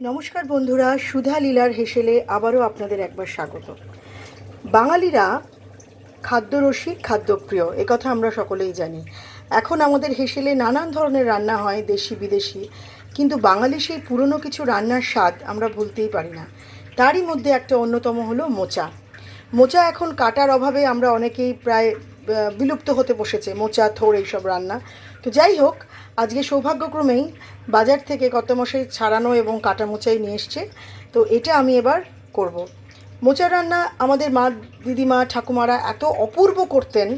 নমস্কার বন্ধুরা, সুধা লীলার হেসেলে আবারও আপনাদের একবার স্বাগত। বাঙালিরা খাদ্যরসিক খাদ্যপ্রিয় একথা আমরা সকলেই জানি। এখন আমাদের হেসেলে নানান ধরনের রান্না হয় দেশি বিদেশি কিন্তু বাঙালি সেই পুরনো কিছু রান্নার স্বাদ আমরা ভুলতেই পারি না। তারই মধ্যে একটা অন্যতম হলো মোচা। মোচা এখন কাটার অভাবে আমরা অনেকেই প্রায় বিলুপ্ত হতে বসেছে, মোচা, থোর এইসব রান্না তো যাই হোক, আজকে সৌভাগ্যক্রমেই বাজার থেকে কত মশাই ছাড়ানো এবং কাটা মোচাই নিয়ে এসছে তো এটা আমি এবার করব। মোচা রান্না আমাদের মা, দিদিমা, ঠাকুমারা এত অপূর্ব করতেন,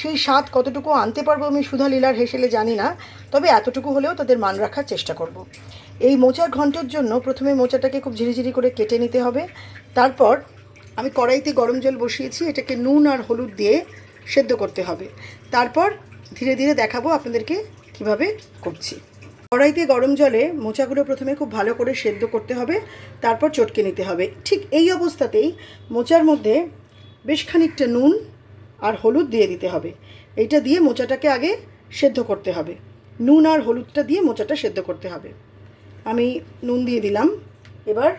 সেই স্বাদ কতটুকু আনতে পারব আমি সুধা লীলার হেসেলে জানি না, তবে এতটুকু হলেও তাদের মান রাখার চেষ্টা করব। এই মোচার ঘন্টর জন্য প্রথমে মোচাটাকে খুব ঝিরিঝিরি করে কেটে নিতে হবে তারপর আমি কড়াইতে গরম জল বসিয়েছি, এটাকে নুন আর হলুদ দিয়ে সেদ্ধ করতে হবে। তারপর ধীরে ধীরে দেখাবো আপনাদেরকে কীভাবে করছি। কড়াইতে গরম জলে মোচাগুলো প্রথমে খুব ভালো করে সেদ্ধ করতে হবে, তারপর চটকে নিতে হবে। ঠিক এই অবস্থাতেই মোচার মধ্যে বেশ খানিকটা নুন আর হলুদ দিয়ে দিতে হবে। এইটা দিয়ে মোচাটাকে আগে সেদ্ধ করতে হবে। নুন আর হলুদটা দিয়ে মোচাটা সেদ্ধ করতে হবে। আমি নুন দিয়ে দিলাম। এবার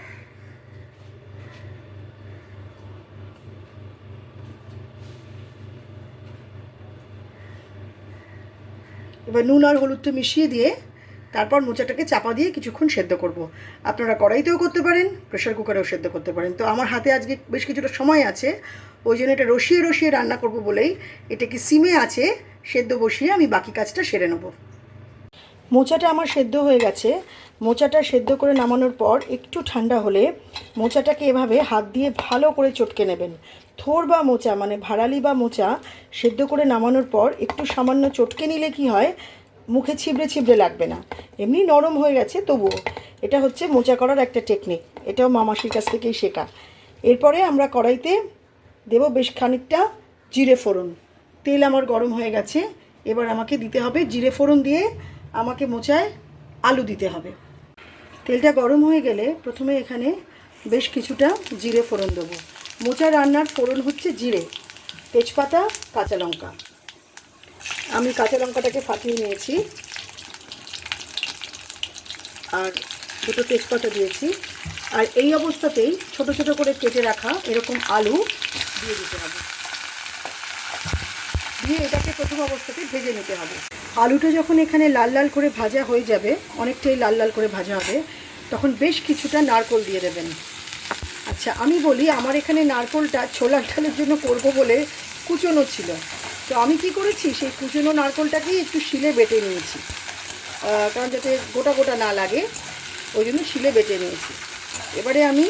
নুন আর হলুদটা মিশিয়ে দিয়ে তারপর মোচাটাকে চাপা দিয়ে কিছুক্ষণ সেদ্ধ করব। আপনারা কড়াইতেও করতে পারেন প্রেশার কুকারেও সেদ্ধ করতে পারেন। তো আমার হাতে আজকে বেশ কিছুটা সময় আছে, ওই জন্য এটা রসিয়ে রসিয়ে রান্না করব বলেই এটাকে সিমে আছে, সেদ্ধ বসিয়ে আমি বাকি কাজটা সেরে নেব। মোচাটা আমার সেদ্ধ হয়ে গেছে। মোচাটা সেদ্ধ করে নামানোর পর একটু ঠান্ডা হলে মোচাটাকে এভাবে হাত দিয়ে ভালো করে চটকে নেবেন। থোর বা মোচা মানে ভাড়ালি বা মোচা সেদ্ধ করে নামানোর পর একটু সামান্য চটকে নিলে কি হয়? মুখে ছিবড়ে ছিবড়ে লাগবে না। এমনি নরম হয়ে গেছে, তবুও। এটা হচ্ছে মোচা করার একটা টেকনিক এটাও মামাসির কাছ থেকেই শেখা। এরপরে আমরা কড়াইতে দেব বেশ খানিকটা জিরে ফোড়ন। তেল আমার গরম হয়ে গেছে। এবার আমাকে দিতে হবে জিরে ফোড়ন দিয়ে আমাকে মোচায় আলু দিতে হবে। তেলটা গরম হয়ে গেলে প্রথমে এখানে বেশ কিছুটা জিরে ফোড়ন দেবো। মোচা রান্নার ফোড়ন হচ্ছে জিরে, তেজপাতা, কাঁচা লঙ্কা। আমি কাঁচা লঙ্কাটাকে ফাটিয়ে নিয়েছি। আর দুটো তেজপাতা দিয়েছি। আর এই অবস্থাতেই ছোট ছোট করে কেটে রাখা এরকম আলু দিয়ে দিতে হবে। দিয়ে এটাকে প্রথম অবস্থাতে ভেজে নিতে হবে। আলুটা যখন এখানে লাল লাল করে ভাজা হয়ে যাবে, অনেকটাই লাল লাল করে ভাজা হবে, তখন বেশ কিছুটা নারকোল দিয়ে দেবেন। আচ্ছা আমি বলি আমার এখানে নারকোলটা ছোলার ডালের জন্য করব বলে কুচনো ছিল। তো আমি কি করেছি, সেই কুচনো নারকোলটাকেই একটু শিলে বেটে নিয়েছি। কারণ যাতে গোটা গোটা না লাগে, ওই জন্য শিলে বেটে নিয়েছি। এবারে আমি,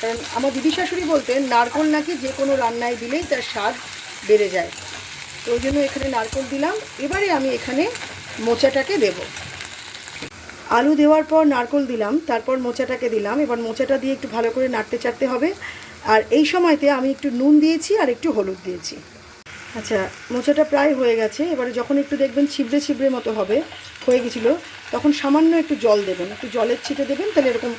কারণ আমার দিদি শাশুড়ি বলতেন, নারকোল নাকি যে কোনো রান্নায় দিলেই তার স্বাদ বেড়ে যায়। তো ওই জন্য এখানে নারকোল দিলাম। এবারে আমি এখানে মোচাটাকে দেব। আলু দেওয়ার পর নারকোল দিলাম, তারপর মোচাটাকে দিলাম, এবার মোচাটা দিয়ে একটু ভালো করে নাড়তে চাড়তে হবে। আর এই সময়তে আমি একটু নুন দিয়েছি আর একটু হলুদ দিয়েছি। আচ্ছা মোচাটা প্রায় হয়ে গেছে, এবারে যখন একটু দেখবেন ছিবড়ে ছিবড়ে মতো হবে, হয়ে গেছিল, তখন সামান্য একটু জল দেবেন। একটু জলের ছিটে দেবেন, তাহলে এরকম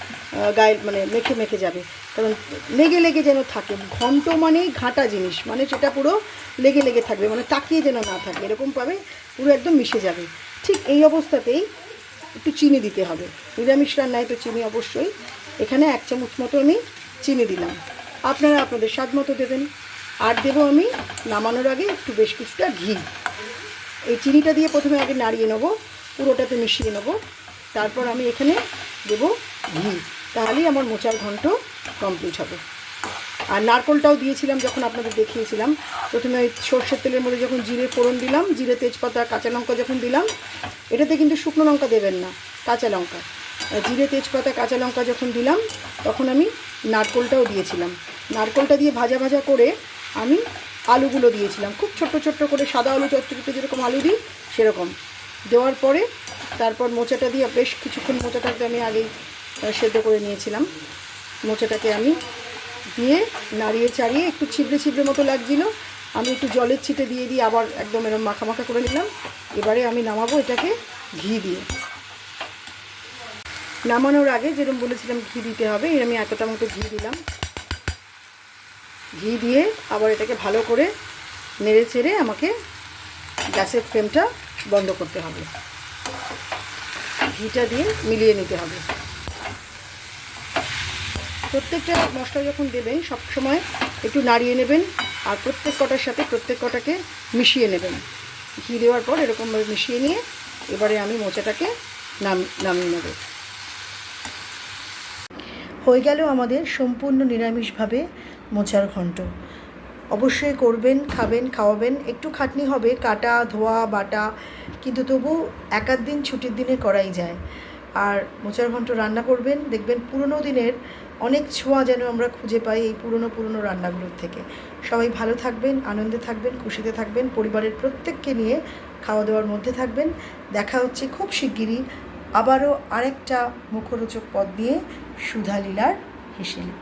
গায়ে মানে মেখে মেখে যাবে। কারণ লেগে লেগে যেন থাকে, ঘন্ট মানেই ঘাঁটা জিনিস মানে সেটা পুরো লেগে লেগে থাকবে মানে তাকিয়ে যেন না থাকে, এরকম পাবে পুরো একদম মিশে যাবে। ঠিক এই অবস্থাতেই একটু চিনি দিতে হবে। নিরামিষ রান্নায় তো চিনি অবশ্যই। এখানে এক চামচ মতো আমি চিনি দিলাম। আপনারা আপনাদের স্বাদ মতো দেবেন। আর দেব আমি নামানোর আগে একটু বেশ কিছুটা ঘি। এই চিনিটা দিয়ে প্রথমে আগে নাড়িয়ে নেব। পুরোটাতে মিশিয়ে নেব। তারপর আমি এখানে দেবো ঘি। তাহলেই আমার মোচার ঘন্ট কমপ্লিট হবে। আর নারকোলটাও দিয়েছিলাম যখন আপনাদের দেখিয়েছিলাম। প্রথমে ওই সর্ষের তেলের মধ্যে যখন জিরে ফোড়ন দিলাম, জিরে তেজপাতা, কাঁচা লঙ্কা যখন দিলাম, এটাতে কিন্তু শুকনো লঙ্কা দেবেন না, কাঁচা লঙ্কা। জিরে, তেজপাতা, কাঁচা লঙ্কা যখন দিলাম, তখন আমি নারকোলটাও দিয়েছিলাম। নারকোলটা দিয়ে ভাজা ভাজা করে আমি আলুগুলো দিয়েছিলাম। খুব ছোট্ট ছোট্ট করে সাদা আলু চচ্চড়িতে যেরকম আলু দিই, সেরকম। দেওয়ার পরে তারপর মোচাটা দিয়ে বেশ কিছুক্ষণ মোচাটাকে আমি আগেই সেদ্ধ করে নিয়েছিলাম। মোচাটাকে আমি নাড়িয়ে চাড়িয়ে একটু ছিবড়ে ছিবড়ে মতো লাগছিল। আমি একটু জলের ছিটে দিয়ে দিয়ে আবার একদম এরকম মাখা মাখা করে নিলাম। এবারে আমি নামাবো এটাকে ঘি দিয়ে। নামানোর আগে যেরকম বলেছিলাম ঘি দিতে হবে, এর আমি এতটা মতো ঘি দিলাম। ঘি দিয়ে আবার এটাকে ভালো করে নেড়ে চেড়ে আমাকে গ্যাসের ফ্লেমটা বন্ধ করতে হবে। ঘিটা দিয়ে মিলিয়ে নিতে হবে। প্রত্যেকটা মশলা যখন দেবেন, সব সময় একটু নাড়িয়ে নেবেন আর প্রত্যেক কটার সাথে প্রত্যেক কটাকে মিশিয়ে নেবেন। ঘি দেওয়ার পর এরকমভাবে মিশিয়ে নিয়ে এবারে আমি মোচাটাকে নাম, নামিয়ে নেব। হয়ে গেল আমাদের সম্পূর্ণ নিরামিষভাবে মোচার ঘন্ট। অবশ্যই করবেন, খাবেন, খাওয়াবেন। একটু খাটনি হবে, কাটা, ধোয়া, বাটা, কিন্তু তবু এক দিন ছুটির দিনে করাই যায়। আর মোচার ঘন্ট রান্না করবেন, দেখবেন পুরনো দিনের অনেক ছোঁয়া যেন আমরা খুঁজে পাই এই পুরনো পুরনো রান্নাগুলোর থেকে। সবাই ভালো থাকবেন, আনন্দে থাকবেন, খুশিতে থাকবেন, পরিবারের প্রত্যেককে নিয়ে খাওয়া দাওয়ার মধ্যে থাকবেন। দেখা হচ্ছে খুব শিগগিরই আবারও আরেকটা মুখরোচক পদ নিয়ে সুধালীলার হেসেলি।